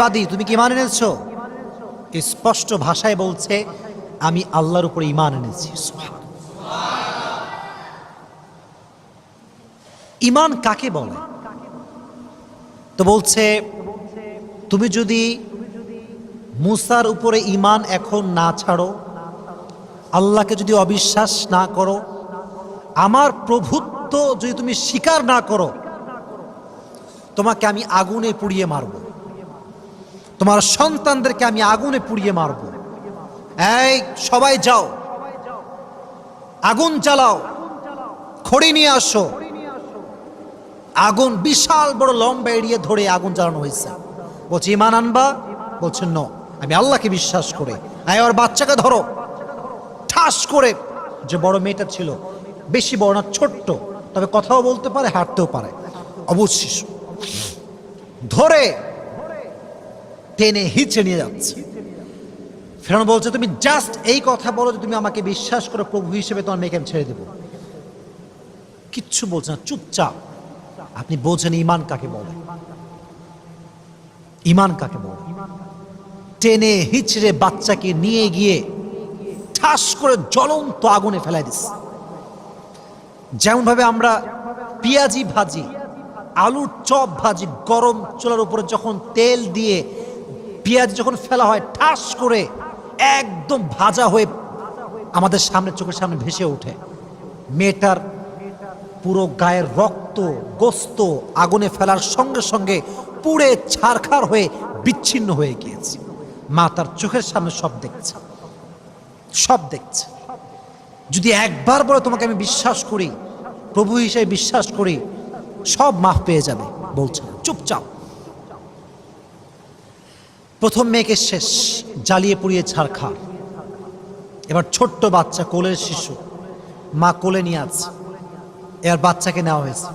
বাদি, তুমি কি ইমান এনেছ? স্পষ্ট ভাষায় বলছে, আমি আল্লাহর উপরে ইমান এনেছি। ইমান কাকে বলে? তো বলছে, তুমি যদি মুসার উপরে ইমান এখন না ছাড়ো, আল্লাহকে যদি অবিশ্বাস না করো, আমার প্রভুত্ব যদি তুমি স্বীকার না করো, তোমাকে আমি আগুনে পুড়িয়ে মারব। তোমার সন্তানদেরকে আমি আগুনে পুড়িয়ে মারব। এই, সবাই যাও। আগুন জ্বালাও। খড়ি নিয়ে আসো। আগুন, বিশাল বড় লম্বা এড়িয়ে ধরে আগুন জ্বালানো হয়েছে। বলছে, ইমান আনবা? বলছে, ন। আমি আল্লাহকে বিশ্বাস করে আয় ওর বাচ্চাকে ধরো। ঠাস করে যে বড় মেয়েটা ছিল, বেশি বড় না, ছোট্ট, তবে কথাও বলতে পারে, হাঁটতেও পারে। অবুজ শিশু ধরে টেনে হিচে নিয়ে যাচ্ছে। ফেরানো বলছে, তুমি জাস্ট এই কথা বলো যে তুমি আমাকে বিশ্বাস করো, প্রভু হিসেবে তোমার মেয়েকে আমি ছেড়ে দেবো। কিচ্ছু বলছে না, চুপচাপ। আপনি বোঝেন ইমান কাকে বলে। ইমান কাকে বলে। টেনে হিচড়ে বাচ্চাকে নিয়ে গিয়ে ঠাস করে জ্বলন্ত আগুনে ফেলাই দিস যেমন ভাবে আমরা পেঁয়াজি ভাজি, আলুর চপ ভাজি গরম চুলার উপরে যখন তেল দিয়ে পেঁয়াজ যখন ফেলা হয়, ঠাস করে একদম ভাজা হয়ে আমাদের সামনে, চোখের সামনে ভেসে ওঠে। মেয়েটার পুরো গায়ের রক্ত, গোস্ত আগুনে ফেলার সঙ্গে সঙ্গে পুড়ে ছারখার হয়ে বিচ্ছিন্ন হয়ে গিয়েছে। মা তার চোখের সামনে সব দেখছে। সব দেখছে। যদি একবার বলে, তোমাকে আমি বিশ্বাস করি, প্রভু হিসেবে বিশ্বাস করি, সব মাফ পেয়ে যাবে, বলছে। চুপচাপ। প্রথম মেয়েকে শেষ, জ্বালিয়ে পুড়িয়ে ছাড়খা এবার ছোট্ট বাচ্চা, কোলের শিশু। মা কোলে নিয়ে আছে। এবার বাচ্চাকে নেওয়া হয়েছে।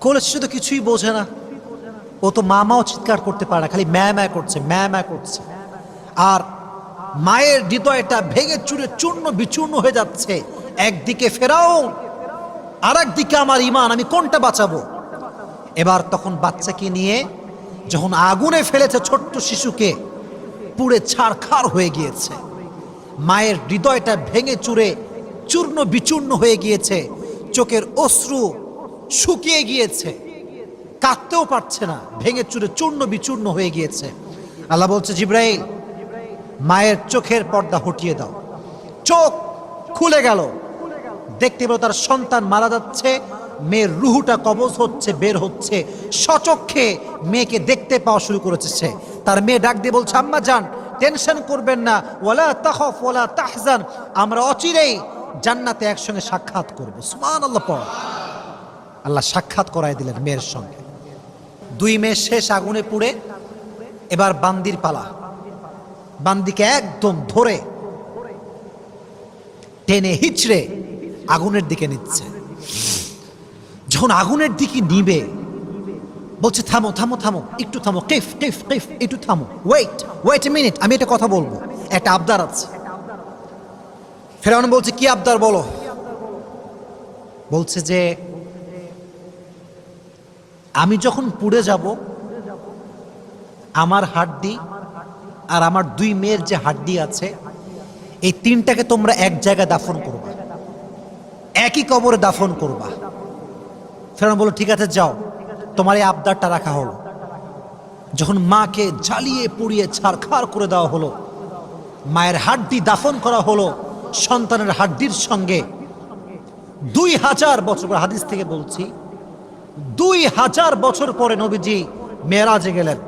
কোলের শিশু তো কিছুই বোঝে না। ও তো মামাও চিৎকার করতে পারে না, খালি ম্যা ম্যা করছে, ম্যা ম্যা করছে। আর মায়ের হৃদয়টা ভেঙে চুরে চূর্ণ বিচূর্ণ হয়ে যাচ্ছে। একদিকে ফেরাও আর একদিকে আমার ইমান আমি কোনটা বাঁচাবো? এবার তখন বাচ্চাকে নিয়ে যখন আগুনে ফেলেছে ছোট্ট শিশুকে, পুড়ে ছাড়খাড় হয়ে গিয়েছে। মায়ের হৃদয়টা ভেঙে চুরে চূর্ণ বিচূর্ণ হয়ে গিয়েছে। চোখের অশ্রু শুকিয়ে গিয়েছে। কাঁদতেও পারছে না, ভেঙে চুরে চূর্ণ বিচূর্ণ হয়ে গিয়েছে। আল্লাহ বলছে, জিব্রাইল, মায়ের চোখের পর্দা হটিয়ে দাও। চোখ খুলে গেল। দেখতে পেল তার সন্তান মারা যাচ্ছে মেয়ের রুহুটা কবজ হচ্ছে, বের হচ্ছে। সচক্ষে মেয়েকে দেখতে পাওয়া শুরু করেছে তার মেয়ে ডাক দিয়ে বলছে, আম্মা যান, টেনশন করবেন না। ওলা তাখফ, ওয়ালা তাহজান। আমরা অচিরেই জান্নাতে একসঙ্গে সাক্ষাৎ করব। সুমান আল্লাহ আল্লাহ সাক্ষাৎ করাই দিলেন মেয়ের সঙ্গে। দুই মেয়ে শেষ আগুনে পুড়ে, এবার বান্দির পালা। বান্দিকে একদম ধরে টেনে হিচড়ে আগুনের দিকে নিচ্ছে। যখন আগুনের দিকে নিবে, বলছে, থামো থামো থামো, একটু থামো টিফ টিফ টিফ একটু থামো ওয়েট ওয়েট এ মিনিট আমি এটা কথা বলব, একটা আবদার আছে। ফেরাউন বলছে, কি আবদার বলো? বলছে যে, আমি যখন পুড়ে যাব, আমার হাড্ডি আর আমার দুই মেয়ের যে হাড্ডি আছে, এই তিনটাকে তোমরা এক জায়গায় দাফন করবা, একই কবরে দাফন করবা। ফেরান বলল, ঠিক আছে, যাও। তোমার এই আবদারটা রাখা হলো। যখন মাকে জ্বালিয়ে, পুড়িয়ে ছাড়খাড় করে দেওয়া হলো, মায়ের হাড্ডি দাফন করা হলো, সন্তানের হাড্ডির সঙ্গে, দুই হাজার বছর পর, হাদিস থেকে বলছি, দুই হাজার বছর পরে নবীজি মেয়েরাজে গেলেন।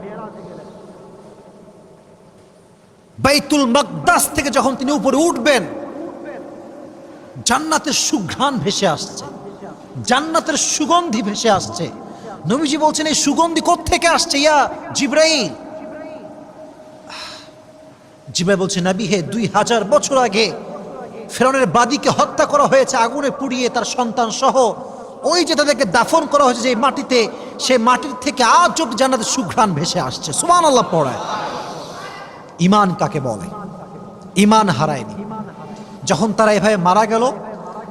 বাইতুল মকদাস থেকে যখন তিনি উপরে উঠবেন, জান্নাতের সুঘ্রাণ ভেসে আসছে। জান্নাতের সুগন্ধি ভেসে আসছে। নবীজি বলছেন, এই সুগন্ধি থেকে আসছে? ইয়া জিব্রাইল। জিব্রাইল বলছে, নবী, হে, দুই হাজার বছর আগে ফেরনের বাদীকে হত্যা করা হয়েছে, আগুনে পুড়িয়ে তার সন্তান সহ। ওই যে তাদেরকে দাফন করা হয়েছে যে মাটিতে, সে মাটির থেকে আজ অব্দি জান্নাতের সুঘ্রাণ ভেসে আসছে। সুমান আল্লাহ পড়ায় ইমান কাকে বলে? ইমান হারায়নি। যখন তারা এভাবে মারা গেল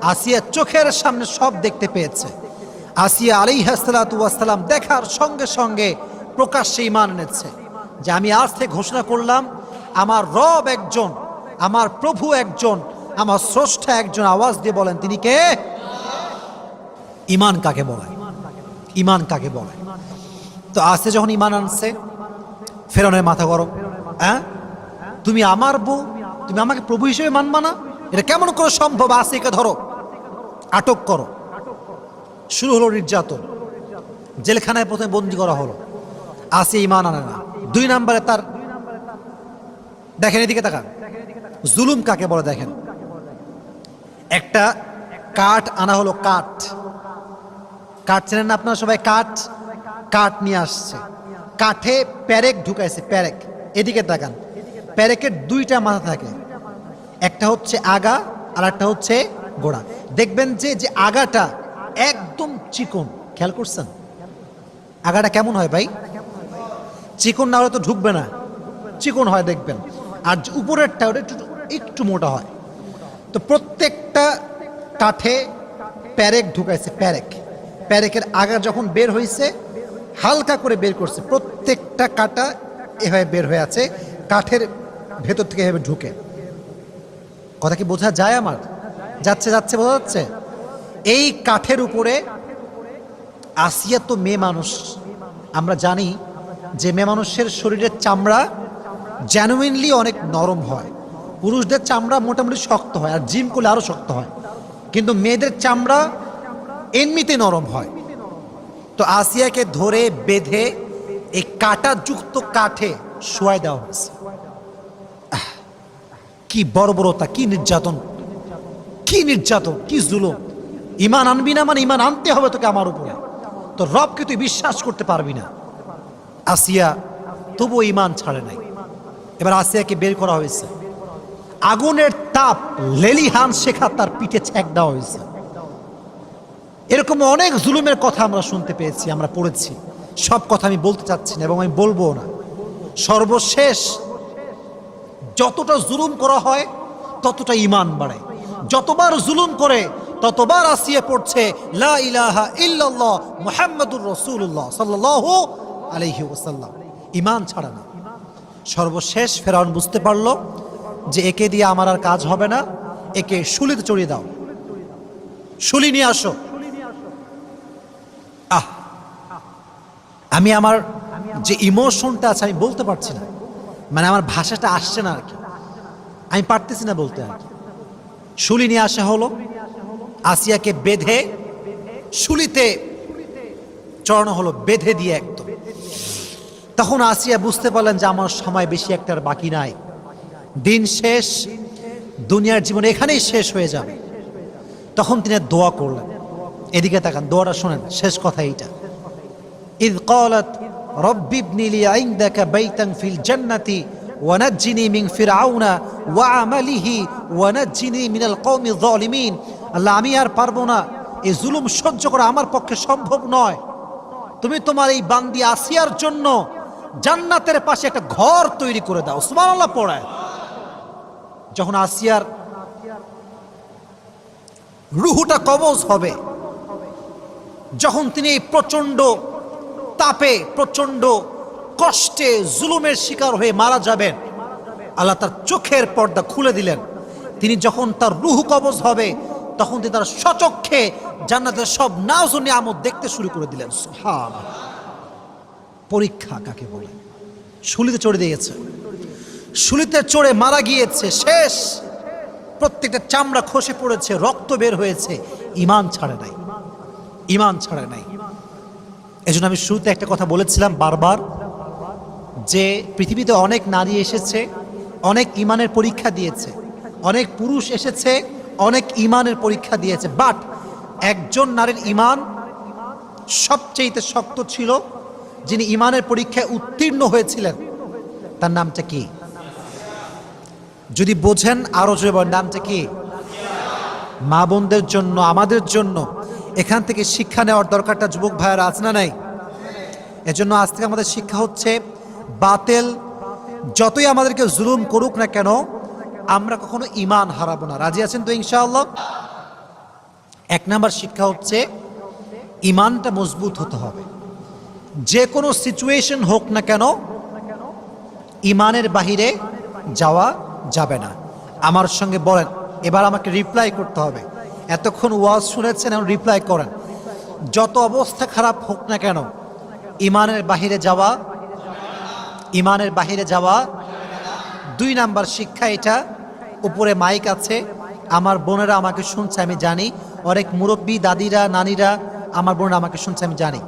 আসিয়া চোখের সামনে সব দেখতে পেয়েছে। আসিয়া আলী হাসলাতাম দেখার সঙ্গে সঙ্গে প্রকাশ্যে ইমান এনেছে যে আমি আজ থেকে ঘোষণা করলাম, আমার রব একজন, আমার প্রভু একজন, আমার স্রষ্টা একজন আওয়াজ দিয়ে বলেন, তিনি কে? ইমান কাকে বলে? ইমান কাকে বলে? তো আসে যখন ইমান আনছে ফেরনের মাথা গরম হ্যাঁ? তুমি আমার বউ, তুমি আমাকে প্রভু হিসেবে মানবা না? এটা কেমন করে সম্ভব? আসিকে ধরো। আটক করো। শুরু হলো নির্যাতন। জেলখানায় প্রথমে বন্দি করা হলো। আসি ইমান আনে না। দুই নম্বরে তার দেখেন এদিকে তাকান। জুলুম কাকে বলে দেখেন? একটা কাঠ আনা হলো কাঠ। কাঠ চেনেন না আপনারা সবাই? কাঠ কাঠ নিয়ে আসছে। কাঠে প্যারেক ঢুকাইছে প্যারেক এদিকে তাকান। প্যারেকের দুইটা মাথা থাকে। একটা হচ্ছে আগা আর একটা হচ্ছে গোড়া। দেখবেন যে যে আগাটা একদম চিকন। খেয়াল করছেন? আগাটা কেমন হয় ভাই? চিকন না হলে তো ঢুকবে না। চিকন হয় দেখবেন। আর উপরেরটা, ওটা একটু একটু মোটা হয়। তো প্রত্যেকটা কাঠে প্যারেক ঢুকাইছে, প্যারেক। প্যারেকের আগা যখন বের হয়েছে হালকা করে বের করছে। প্রত্যেকটা কাটা এভাবে বের হয়ে আছে, কাঠের ভেতর থেকে এভাবে ঢুকে। কথা কি বোঝা যায় আমার? যাচ্ছে যাচ্ছে, বোঝা যাচ্ছে? এই কাঠের উপরে আসিয়া তো মেয়ে মানুষ। আমরা জানি যে মেয়ে মানুষের শরীরের চামড়া জেনুইনলি অনেক নরম হয়। পুরুষদের চামড়া মোটামুটি শক্ত হয় আর জিম করলে আরও শক্ত হয়। কিন্তু মেয়েদের চামড়া এমনিতে নরম হয়। তো আসিয়াকে ধরে বেঁধে এই কাঁটাযুক্ত কাঠে শোয়াই দেওয়া হয়েছে। কি বর্বরতা, কি নির্যাতন। কি নির্যাতন, কি জুলুম? ইমান আনবি না মানে ইমান আনতে হবে তোকে আমার উপরে। তো রবকে তুই বিশ্বাস করতে পারবি না। আসিয়া তবুও ইমান ছাড়ে নাই। এবার আসিয়াকে বের করা হয়েছে। আগুনের তাপ লেলিহান শেখা তার পিঠে ছ্যাক দেওয়া হয়েছে। এরকম অনেক জুলুমের কথা আমরা শুনতে পেয়েছি, আমরা পড়েছি। সব কথা আমি বলতে চাচ্ছি না এবং আমি বলব না। সর্বশেষ যতটা জুলুম করা হয়, ততটা ইমান বাড়ে যতবার জুলুম করে, ততবার আসিয়ে পড়ছে, লা ইমান ছাড়া না। সর্বশেষ ফেরাউন বুঝতে পারল যে একে দিয়ে আমার আর কাজ হবে না, একে শুলিতে চড়িয়ে দাও। শুলি নিয়ে আসো। আহ, আমি আমার যে ইমোশনটা আছে আমি বলতে পারছি না। মানে আমার ভাষাটা আসছে না আর কি। আমি পারতেছি না বলতে আর কি। শুলি নিয়ে আসা হলো। আসিয়াকে বেঁধে, শুলিতে চড়ানো হলো, বেঁধে দিয়ে একদম। তখন আসিয়া বুঝতে পারলেন যে আমার সময় বেশি একটার বাকি নাই। দিন শেষ, দুনিয়ার জীবন এখানেই শেষ হয়ে যাবে। তখন তিনি দোয়া করলেন। এদিকে তাকান, দোয়াটা শোনেন, শেষ কথা এইটা। ইদ কলত রব্বিবনিলি আইন দেখা বৈতাং ফিল জান্নাতি ওয়ানাজ্জিনি মিং ফিরাউনা ওয়া আমালিহি ওয়ানাজ্জিনি মিনাল কৌমি জলিমিন আল্লাহ, আমি আর পারব না। এই জুলুম সহ্য করা আমার পক্ষে সম্ভব নয়। তুমি তোমার এই বান্দি আসিয়ার জন্য জান্নাতের পাশে একটা ঘর তৈরি করে দাও। সুমান পড়ায় যখন আসিয়ার রুহুটা কবজ হবে, যখন তিনি এই প্রচণ্ড তাপে, প্রচণ্ড কষ্টে, জুলুমের শিকার হয়ে মারা যাবেন। আল্লাহ তার চোখের পর্দা খুলে দিলেন। তিনি যখন তার রুহু কবজ হবে, তখন তিনি তার সচক্ষে জান্নাতের সব নাজ নিয়ামত দেখতে শুরু করে দিলেন। পরীক্ষা কাকে বলে? শুলিতে চড়ে দিয়েছে। শুলিতে চড়ে মারা গিয়েছে। শেষ। প্রত্যেকটা চামড়া খসে পড়েছে, রক্ত বের হয়েছে। ইমান ছাড়ে নাই। ইমান ছাড়ে নাই। এজন্য আমি শুরুতে একটা কথা বলেছিলাম বারবার। যে পৃথিবীতে অনেক নারী এসেছে, অনেক ইমানের পরীক্ষা দিয়েছে, অনেক পুরুষ এসেছে, অনেক ইমানের পরীক্ষা দিয়েছে। বাট একজন নারীর ইমান সবচেয়ে শক্ত ছিল যিনি ইমানের পরীক্ষায় উত্তীর্ণ হয়েছিলেন। তার নামটা কি? যদি বোঝেন আরও জোরে নামটা কি? মা বোনদের জন্য, আমাদের জন্য। এখান থেকে শিক্ষা নেওয়ার দরকারটা যুবক ভাইয়ের আছে না নাই? এজন্য আজ থেকে আমাদের শিক্ষা হচ্ছে বাতেল, যতই আমাদেরকে জুলুম করুক না কেন, আমরা কখনো ইমান হারাবো না। রাজি আছেন তো ইনশাআল্লাহ? এক নাম্বার শিক্ষা হচ্ছে ইমানটা মজবুত হতে হবে। যে কোনো সিচুয়েশন হোক না কেন ইমানের বাহিরে যাওয়া যাবে না। আমার সঙ্গে বলেন, এবার আমাকে রিপ্লাই করতে হবে। এতক্ষণ ওয়াজ শুনেছেন, এখন রিপ্লাই করেন। যত অবস্থা খারাপ হোক না কেন ইমানের বাহিরে যাওয়া ইমানের বাহিরে যাওয়া, দুই নাম্বার শিক্ষা এটা, উপরে মাইক আছে, আমার বোনেরা আমাকে শুনছে, আমি জানি। অনেক মুরব্বী, দাদিরা, নানিরা, আমার বোনেরা আমাকে শুনছে, আমি জানি।